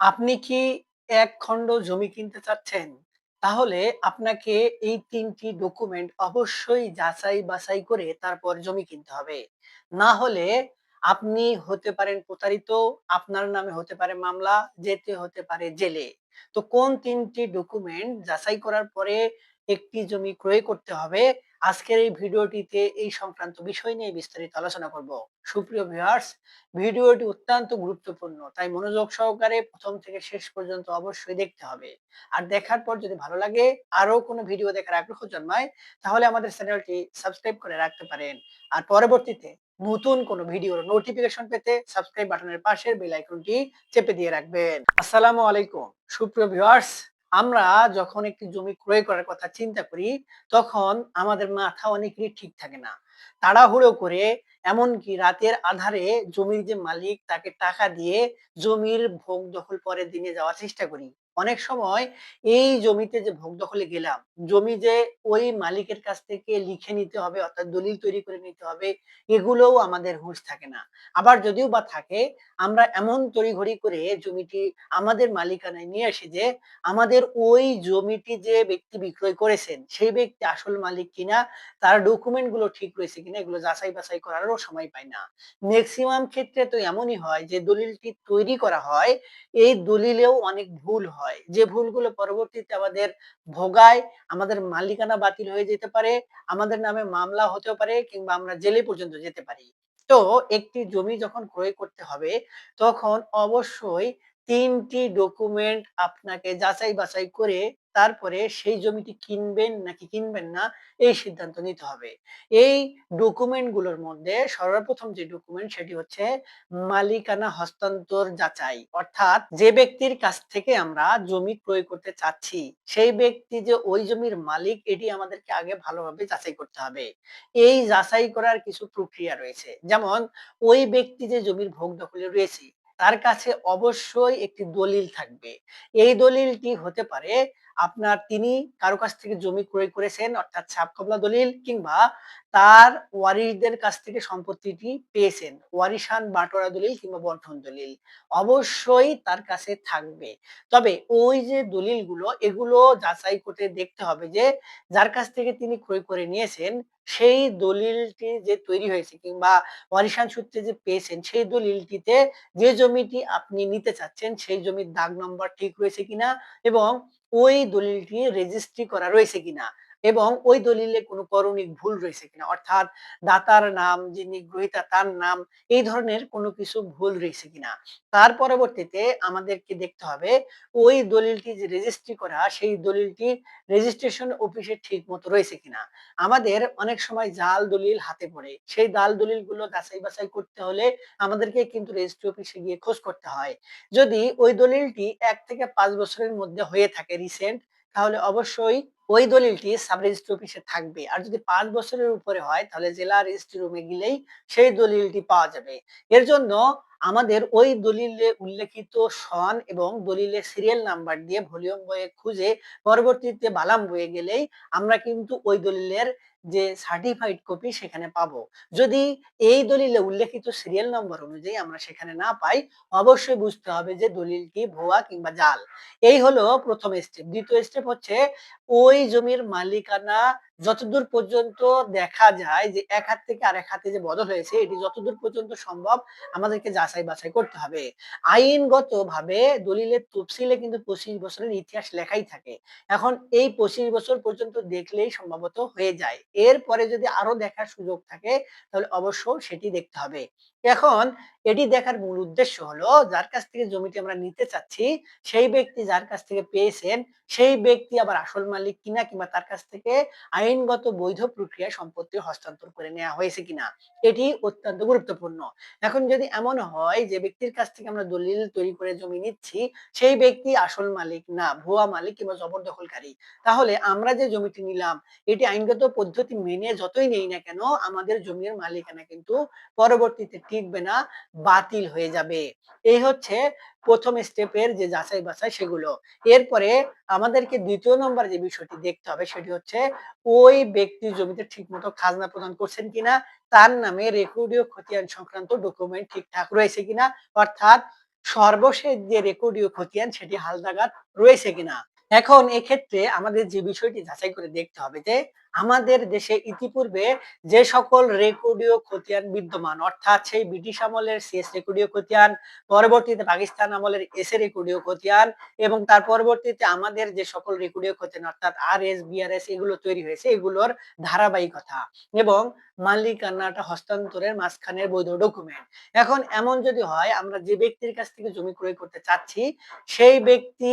আপনি কি এক খণ্ড জমি কিনতে চাচ্ছেন? তাহলে আপনাকে এই তিনটি ডকুমেন্ট অবশ্যই যাচাই-বাছাই করে তারপর জমি কিনতে হবে। না হলে আপনি হতে পারেন প্রতারিত, আপনার নামে হতে পারে মামলা, যেতে হতে পারে জেলে। তো কোন ৩ টি ডকুমেন্ট যাচাই করার পরে একটি জমি ক্রয় করতে হবে, আজকের এই ভিডিওটিতে এই সংক্রান্ত বিষয় নিয়ে বিস্তারিত আলোচনা করব। সুপ্রিয় ভিউয়ার্স, ভিডিওটি অত্যন্ত গুরুত্বপূর্ণ। তাই মনোযোগ সহকারে প্রথম থেকে শেষ পর্যন্ত অবশ্যই দেখতে হবে। আর দেখার পর যদি ভালো লাগে, আরও কোনো ভিডিও দেখার আগ্রহ জন্মায়, তাহলে আমাদের চ্যানেলটি সাবস্ক্রাইব করে রাখতে পারেন। আর পরবর্তীতে নতুন কোনো ভিডিওর নোটিফিকেশন পেতে সাবস্ক্রাইব বাটনের পাশের বেল আইকনটি চেপে দিয়ে রাখবেন। আসসালামু আলাইকুম। সুপ্রিয় ভিউয়ার্স, আমরা যখন একটি জমি ক্রয় করার কথা চিন্তা করি, তখন আমাদের মাথা অনেকেরই ঠিক থাকে না। তাড়াহুড়ো করে এমনকি রাতের আধারে জমির যে মালিক তাকে টাকা দিয়ে জমির ভোগ দখল পরের দিনে যাওয়ার চেষ্টা করি। অনেক সময় এই জমিতে যে ভোগ দখলে গেলাম, জমি যে ওই মালিকের কাছ থেকে লিখে নিতে হবে অর্থাৎ দলিল তৈরি করে নিতে হবে, এগুলোও আমাদের হুঁশ থাকে না। আবার যদিও বা থাকে, আমরা এমন তড়িঘড়ি করে জমিটি আমাদের মালিকানায় নিয়ে আসি যে, আমাদের ওই জমিটি যে ব্যক্তি বিক্রয় করেছেন, সেই ব্যক্তি আসল মালিক কিনা, তার ডকুমেন্টগুলো ঠিক রয়েছে কিনা, এগুলো যাচাই-বাছাই করারও সময় পাই না। মেক্সিমাম ক্ষেত্রে তো এমনই হয় যে দলিলটি তৈরি করা হয়, এই দলিলেও অনেক ভুল হয়। যে ভুলগুলো পরবর্তীতে আমাদের ভোগায়, আমাদের মালিকানা বাতিল হয়ে যেতে পারে, আমাদের নামে মামলা হতেও পারে কিংবা আমরা জেলে পর্যন্ত যেতে পারি। তো একটি জমি যখন ক্রয় করতে হবে, তখন অবশ্যই তিনটি ডকুমেন্ট আপনাকে যাচাই-বাছাই করে তারপরে সেই জমিটি কিনবেন নাকি কিনবেন না এই সিদ্ধান্ত নিতে হবে। এই ডকুমেন্টগুলোর মধ্যে সর্বপ্রথম যে ডকুমেন্ট সেটি হচ্ছে মালিকানা হস্তান্তর যাচাই। অর্থাৎ যে ব্যক্তির কাছ থেকে আমরা জমি ক্রয় করতে চাচ্ছি, সেই ব্যক্তি যে ওই জমির মালিক এটি আমাদেরকে আগে ভালোভাবে যাচাই করতে হবে। এই যাচাই করার কিছু প্রক্রিয়া রয়েছে। যেমন ওই ব্যক্তি যে জমির ভোগ দখলে রয়েছে, তার কাছে অবশ্যই একটি দলিল থাকবে। এই দলিলটি হতে পারে আপনার তিনি কারও কাছ থেকে জমি ক্রয় করেছেন অর্থাৎ সাবকবলা দলিল কিংবা তার ওয়ারিশদের কাছ থেকে সম্পত্তিটি পেয়েছেন। ওয়ারিশান বাটোয়ারা দলিল কিংবা বন্টন দলিল অবশ্যই তার কাছে থাকবে। তবে ওই যে দলিলগুলো, এগুলো যাচাই করতে দেখতে হবে যে যার কাছ থেকে তিনি ক্রয় করে নিয়েছেন, সেই দলিলটি যে তৈরি হয়েছে কিংবা ওয়ারিশান সূত্রে যে পেয়েছেন, সেই দলিলটিতে যে জমিটি আপনি নিতে চাচ্ছেন, সেই জমির দাগ নম্বর ঠিক রয়েছে কিনা এবং ওই দলিলটি রেজিস্ট্রি করা রয়েছে কিনা এবং ওই দলিলে কোনো করণিক ভুল রয়েছে কিনা, অর্থাৎ দাতার নাম, যিনি গ্রহীতা তার নাম, এই ধরনের কোনো কিছু ভুল রয়েছে কিনা। তার পরবর্তীতে আমাদেরকে দেখতে হবে, ওই দলিলটি যে রেজিস্ট্রি করা, সেই দলিলটি রেজিস্ট্রেশন অফিসে ঠিক মতো রয়েছে কিনা। আমাদের অনেক সময় জাল দলিল হাতে পড়ে। সেই জাল দলিলগুলো যাচাই বাছাই করতে হলে আমাদেরকে কিন্তু রেজিস্ট্রি অফিসে গিয়ে খোঁজ করতে হয়। যদি ওই দলিলটি এক থেকে পাঁচ বছরের মধ্যে হয়ে থাকে রিসেন্ট তাহলে অবশ্যই ওই দলিলটি সাব রেজিস্ট্রি অফিসে থাকবে। আর যদি পাঁচ বছরের উপরে হয়, তাহলে জেলা রেজিস্ট্রি রুমে গেলেই সেই দলিলটি পাওয়া যাবে। এর জন্য আমাদের ওই দলিলে উল্লেখিত সন এবং দলিলে সিরিয়াল নাম্বার দিয়ে ভলিউম বয়ে খুঁজে পরবর্তীতে বালাম বয়ে গেলেই আমরা কিন্তু ওই দলিলের যে সার্টিফাইড কপি সেখানে পাবো। যদি এই দলিলে উল্লেখিত সিরিয়াল নম্বর অনুযায়ী আমরা সেখানে না পাই, অবশ্যই বুঝতে হবে যে দলিলটি ভুয়া কিংবা জাল। এই হলো প্রথম স্টেপ দ্বিতীয় স্টেপ হচ্ছে, ওই জমির মালিকানা যতদূর পর্যন্ত দেখা যায় যে এক হাত থেকে আরেক হাতে যে বদল হয়েছে, এটি যতদূর পর্যন্ত সম্ভব আমাদেরকে যাচাই বাছাই করতে হবে। আইনগত ভাবে দলিলের তফসিলে কিন্তু পঁচিশ বছরের ইতিহাস লেখাই থাকে। এখন এই পঁচিশ বছর পর্যন্ত দেখলেই সম্ভবত হয়ে যায়। এরপরে যদি আরও দেখার সুযোগ থাকে, তাহলে অবশ্য সেটি দেখতে হবে। এখন এটি দেখার মূল উদ্দেশ্য হলো, যার কাছ থেকে জমিটি আমরা নিতে চাচ্ছি, সেই ব্যক্তি যার কাছ থেকে পেয়েছেন, সেই ব্যক্তি আবার আসল মালিক কিনা কিংবা তার কাছ থেকে আইনগত বৈধ প্রক্রিয়ায় সম্পত্তি হস্তান্তর করে নেওয়া হয়েছে কিনা, এটি অত্যন্ত গুরুত্বপূর্ণ। এখন যদি এমন হয় যে ব্যক্তির কাছ থেকে আমরা দলিল তৈরি করে জমি নিচ্ছি, সেই ব্যক্তি আসল মালিক না, ভুয়া মালিক কিংবা জবরদখলকারী, তাহলে আমরা যে জমিটি নিলাম, এটি আইনগত পদ্ধতি মেনে যতই নেই না কেন, আমাদের জমির মালিকানা কিন্তু পরবর্তীতে টিকবে না, বাতিল হয়ে যাবে। এই হচ্ছে প্রথম স্টেপের যে যাচাই বাছাই সেগুলো। এরপরে আমাদেরকে দ্বিতীয় নম্বর যে বিষয়টি দেখতে হবে সেটি হচ্ছে, ওই ব্যক্তি জমিতে ঠিকমতো খাজনা প্রদান করছেন কিনা, তার নামে রেকর্ডীয় খতিয়ান সংক্রান্ত ডকুমেন্ট ঠিকঠাক রয়েছে কিনা, অর্থাৎ সর্বশেষ যে রেকর্ডীয় খতিয়ান সেটি হালনাগাদ রয়েছে কিনা। এখন এক্ষেত্রে আমাদের যে বিষয়টি যাচাই করে দেখতে হবে যে আমাদের দেশে ইতিপূর্বে যে সকল রেকর্ডীয় খতিয়ান বিদ্যমান, অর্থাৎ সেই ব্রিটিশ আমলের সিএস রেকর্ডীয় খতিয়ান, পরবর্তীতে পাকিস্তান আমলের এস রেকর্ডীয় খতিয়ান এবং তার পরবর্তীতে আমাদের যে সকল রেকর্ডীয় খতিয়ান, অর্থাৎ আর এস বিআরএস এগুলো তৈরি হয়েছে, এগুলোর ধারাবাহিকতা এবং মালিকানাটা হস্তান্তরের মাঝখানের বৈধ ডকুমেন্ট এখন এমন যদি হয়, আমরা যে ব্যক্তির কাছ থেকে জমি ক্রয় করতে চাচ্ছি, সেই ব্যক্তি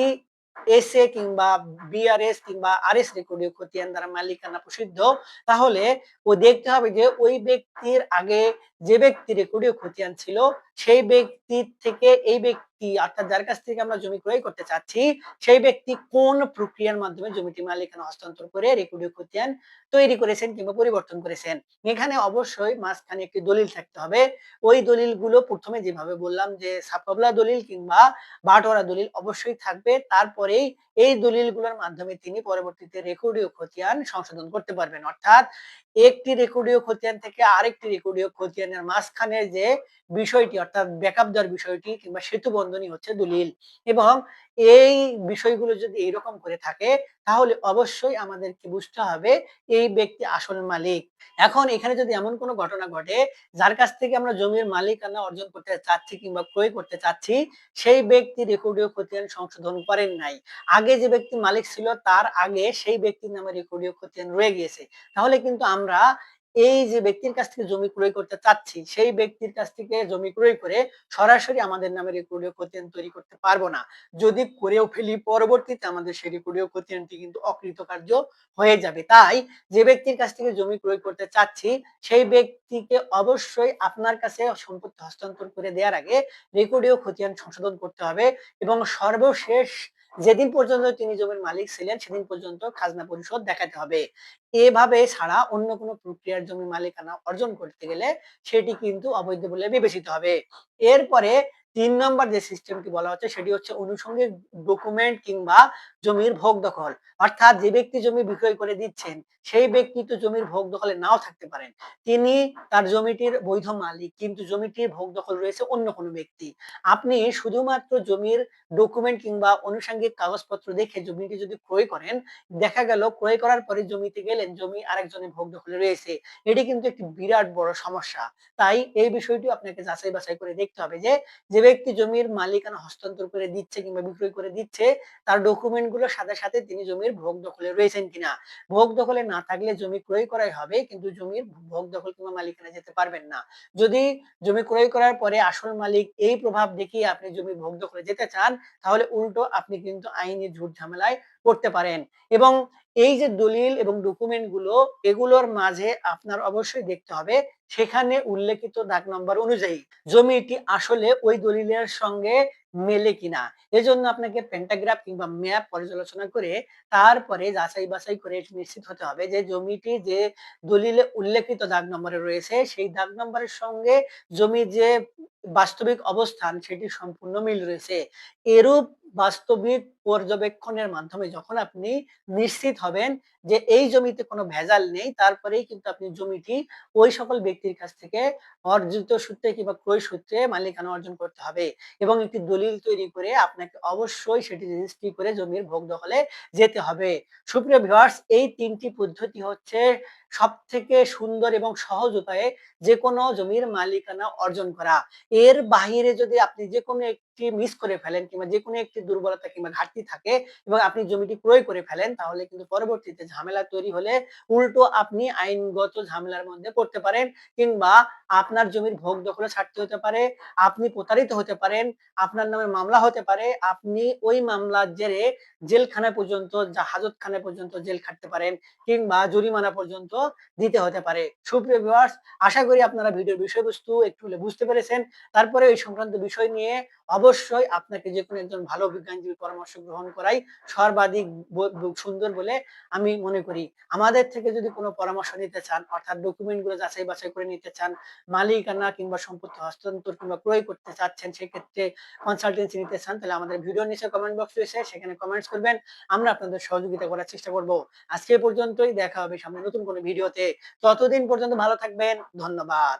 এসএ কিংবা বিআরএস কিংবা আরএস রেকর্ডীয় খতিয়ান দ্বারা মালিকানা প্রসিদ্ধ, তাহলে ও দেখতে হবে যে ওই ব্যক্তির আগে যে ব্যক্তি রেকর্ডীয় খতিয়ান ছিল সেই ব্যক্তির থেকে এই ব্যক্তি, অর্থাৎ যার কাছ থেকে আমরা জমি ক্রয় করতে চাচ্ছি, সেই ব্যক্তি কোন প্রক্রিয়ার মাধ্যমে জমিটি মালিকানা হস্তান্তর করে রেকর্ডীয় খতিয়ান তৈরি করেছেন কিংবা পরিবর্তন করেছেন? এখানে অবশ্যই মাঝখানে একটি দলিল থাকতে হবে। ওই দলিলগুলো প্রথমে যেভাবে বললাম যে সাপলা দলিল কিংবা বাটোয়ারা দলিল অবশ্যই থাকবে। তারপরেই এই দলিলগুলোর মাধ্যমে তিনি পরবর্তীতে রেকর্ডীয় খতিয়ান সংশোধন করতে পারবেন। অর্থাৎ একটি রেকর্ডীয় খতিয়ান থেকে আরেকটি রেকর্ডীয় খতিয়ানের মাঝখানে যে বিষয়টি, অর্থাৎ ব্যাকআপ দেওয়ার বিষয়টি কিংবা সেতু বন্ধনী হচ্ছে দলিল। এবং এই বিষয়গুলো যদি এরকম করে থাকে তাহলে অবশ্যই আমাদেরকে বুঝতে হবে এই ব্যক্তি আসল মালিক। এখন এখানে যদি এমন কোনো ঘটনা ঘটে, যার কাছ থেকে আমরা জমির মালিকানা অর্জন করতে চাচ্ছি কিংবা ক্রয় করতে চাচ্ছি, সেই ব্যক্তি রেকর্ডীয় খতিয়ান সংশোধন করেন নাই। আগে যে ব্যক্তি মালিক ছিল, তার আগে সেই ব্যক্তির নামে রেকর্ডীয় খতিয়ান রয়ে গিয়েছে। তাহলে কিন্তু আমরা এই যে ব্যক্তির কাছ থেকে জমি ক্রয় করতে চাচ্ছি, সেই ব্যক্তির কাছ থেকে জমি ক্রয় করে সরাসরি আমাদের নামে রেকর্ডীয় খতিয়ান তৈরি করতে পারব না। যদি করেও ফেলি, পরবর্তীতে আমাদের সেই রেকর্ডীয় খতিয়ানটি কিন্তু অকৃতকার্য হয়ে যাবে। তাই যে ব্যক্তির কাছ থেকে জমি ক্রয় করতে চাচ্ছি, সেই ব্যক্তিকে অবশ্যই আপনার কাছে সম্পত্তি হস্তান্তর করে দেওয়ার আগে রেকর্ডীয় খতিয়ান সংশোধন করতে হবে এবং সর্বশেষ যেদিন পর্যন্ত তিনি জমির মালিক ছিলেন, সেদিন পর্যন্ত খাজনা পরিশোধ দেখাতে হবে। এভাবে ছাড়া অন্য কোনো প্রক্রিয়ার জমি মালিকানা অর্জন করতে গেলে সেটি কিন্তু অবৈধ বলে বিবেচিত হবে। এরপরে তিন নম্বর যে সিস্টেমটি বলা হচ্ছে, সেটি হচ্ছে অনুষঙ্গিক ডকুমেন্ট কিংবা জমির ভোগ দখল। অর্থাৎ যে ব্যক্তি জমি বিক্রয় করে দিচ্ছেন, সেই ব্যক্তি তো জমির ভোগ দখলে নাও থাকতে পারেন। তিনি তার জমিটির বৈধ মালিক, কিন্তু জমিটির ভোগ দখল রয়েছে অন্য কোনো ব্যক্তি। আপনি শুধুমাত্র জমির ডকুমেন্ট কিংবা অনুষঙ্গিক কাগজপত্র দেখে জমিটি যদি ক্রয় করেন, দেখা গেল ক্রয় করার পরে জমিতে গেলেন, জমি আরেকজনের ভোগ দখলে রয়েছে। এটি কিন্তু একটি বিরাট বড় সমস্যা। তাই এই বিষয়টি আপনাকে যাচাই বাছাই করে দেখতে হবে যে যে ব্যক্তি জমির মালিকানা হস্তান্তর করে দিচ্ছে কিংবা বিক্রয় করে দিচ্ছে, তার ডকুমেন্টগুলোর সাথে সাথে তিনি জমির ভোগ দখলে রয়েছেন কিনা। ভোগ দখলে না থাকলে জমি ক্রয় করাই হবে, কিন্তু জমির ভোগ দখল কিংবা মালিকানা যেতে পারবেন না। যদি জমি ক্রয় করার পরে আসল মালিক এই প্রভাব দেখিয়ে আপনি জমি ভোগ দখলে যেতে চান, তাহলে উল্টো আপনি কিন্তু আইনি ঝুট ঝামেলায় পড়তে পারেন। এবং এই যে দলিল এবং ডকুমেন্টগুলো, এগুলোর মাঝে আপনার অবশ্যই দেখতে হবে। সেখানে উল্লেখিত দাগ নম্বর অনুযায়ী জমিটি আসলে ওই দলিলের সঙ্গে মেলে কিনা। এজন্য আপনাকে পেন্টাগ্রাফ কিংবা ম্যাপ পর্যালোচনা করে তারপরে যাচাই বাছাই করে নিশ্চিত হতে হবে যে জমিটি যে দলিলে উল্লেখিত দাগ নম্বরে রয়েছে, সেই দাগ নম্বরের সঙ্গে জমির যে বাস্তবিক অবস্থান, সেটি সম্পূর্ণ মিল রয়েছে। এরূপ বাস্তবিক পর্যবেক্ষণের মাধ্যমে যখন আপনি নিশ্চিত হবেন যে এই জমিতে কোনো ভেজাল নেই, তারপরেই কিন্তু আপনি জমিটি ওই সকল ব্যক্তির কাছ থেকে অর্জিত সূত্রে কিংবা ক্রয় সূত্রে মালিকানা অর্জন করতে হবে এবং একটি দলিল তৈরি করে আপনাকে অবশ্যই সেটি রেজিস্ট্রি করে জমির ভোগ দখলে যেতে হবে। সুপ্রিয় ভিউয়ার্স, এই তিনটি পদ্ধতি হচ্ছে সব থেকে সুন্দর এবং সহজ উপায়ে যে কোনো জমির মালিকানা অর্জন করা। এর বাহিরে যদি আপনি যে কোনো একটি মিস করে ফেলেন কিংবা যে কোনো একটি দুর্বলতা কিংবা ঘাটতি থাকে এবং আপনি জমিটি ক্রয় করে ফেলেন, তাহলে কিন্তু পরবর্তীতে ঝামেলা তৈরি হলে উল্টো আপনি আইনগত ঝামেলার মধ্যে পড়তে পারেন কিংবা আপনার জমির ভোগ দখলে ছাড়তে হতে পারে, আপনি প্রতারিত হতে পারেন, আপনার নামে মামলা হতে পারে, আপনি ওই মামলার জেরে জেলখানা পর্যন্ত হাজতখানা পর্যন্ত জেল খাটতে পারেন কিংবা জরিমানা পর্যন্ত দিতে হতে পারে। সুপ্রিয় ভিউয়ার্স আশা করি আপনারা ভিডিওর বিষয়বস্তু একটু বুঝতে পেরেছেন। তারপরে এই সংক্রান্ত বিষয় নিয়ে অবশ্যই আপনাকে যে কোনো একজন ভালো বিজ্ঞানজীবী পরামর্শ গ্রহণ করাই সর্বাধিক সুন্দর বলে আমি মনে করি। আমাদের থেকে যদি কোনো পরামর্শ নিতে চান, অর্থাৎ ডকুমেন্টগুলো যাচাই বাছাই করে নিতে চান, মালিকানা কিংবা সম্পত্তি হস্তান্তর কিংবা ক্রয় করতে চাচ্ছেন, সেক্ষেত্রে কনসালটেন্সি নিতে চান, তাহলে আমাদের ভিডিও নিচে কমেন্ট বক্স রয়েছে, সেখানে কমেন্টস করবেন। আমরা আপনাদের সহযোগিতা করার চেষ্টা করব। আজকে পর্যন্তই, দেখা হবে সামনে নতুন কোনো ভিডিওতে ততদিন পর্যন্ত ভালো থাকবেন, ধন্যবাদ।